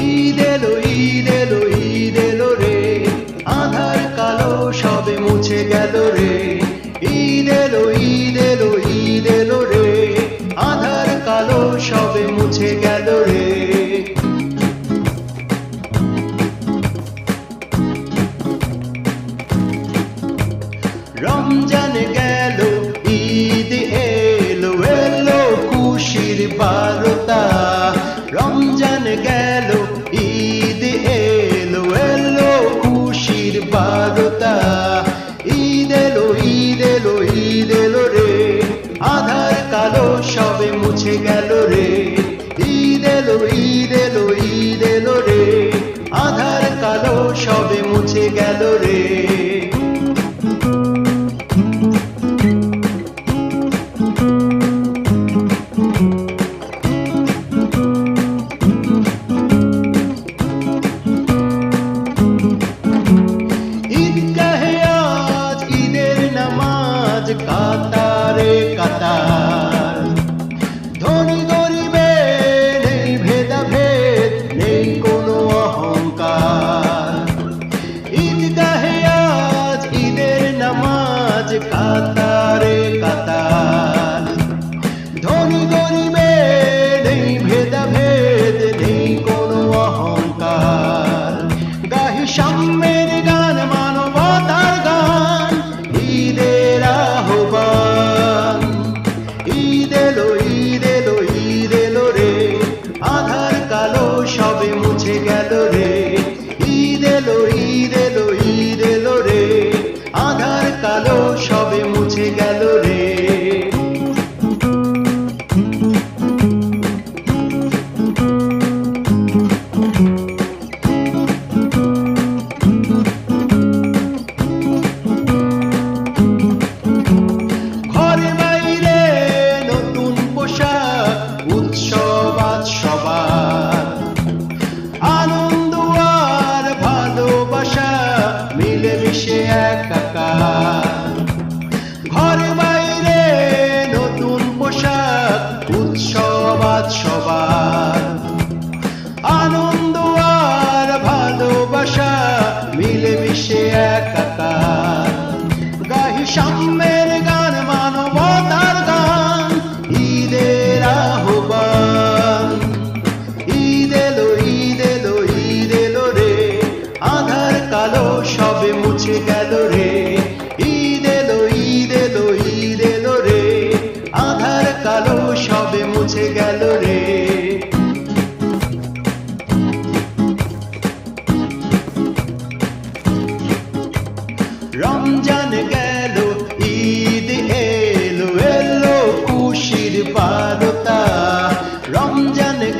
ঈদ এলো ঈদ এলো ঈদ রে। আধার কালো সবে মুছে গেল রে। ঈদ এলো ঈদ এলো রে। আধার কালো সবে মুছে গেল রে। রমজান ভেঙে গেল রে কাতারে কাতার ধনী গরিবে নেই ভেদাভেদ, নেই কোনো অহংকার। গাহি সাম্যের গান, মানবতার গান, ঈদের আহ্বান। ঈদ এলো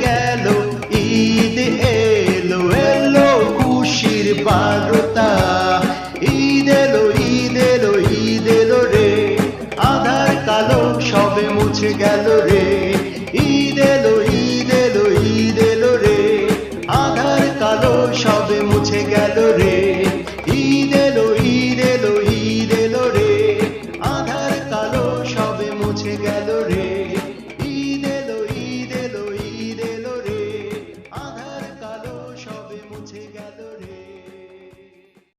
গেল, ঈদ এলো এলো খুশির বারতা ঈদ এলো ঈদ এলো ঈদ এলো রে, আধার কালো সবে মুছে গেল রে।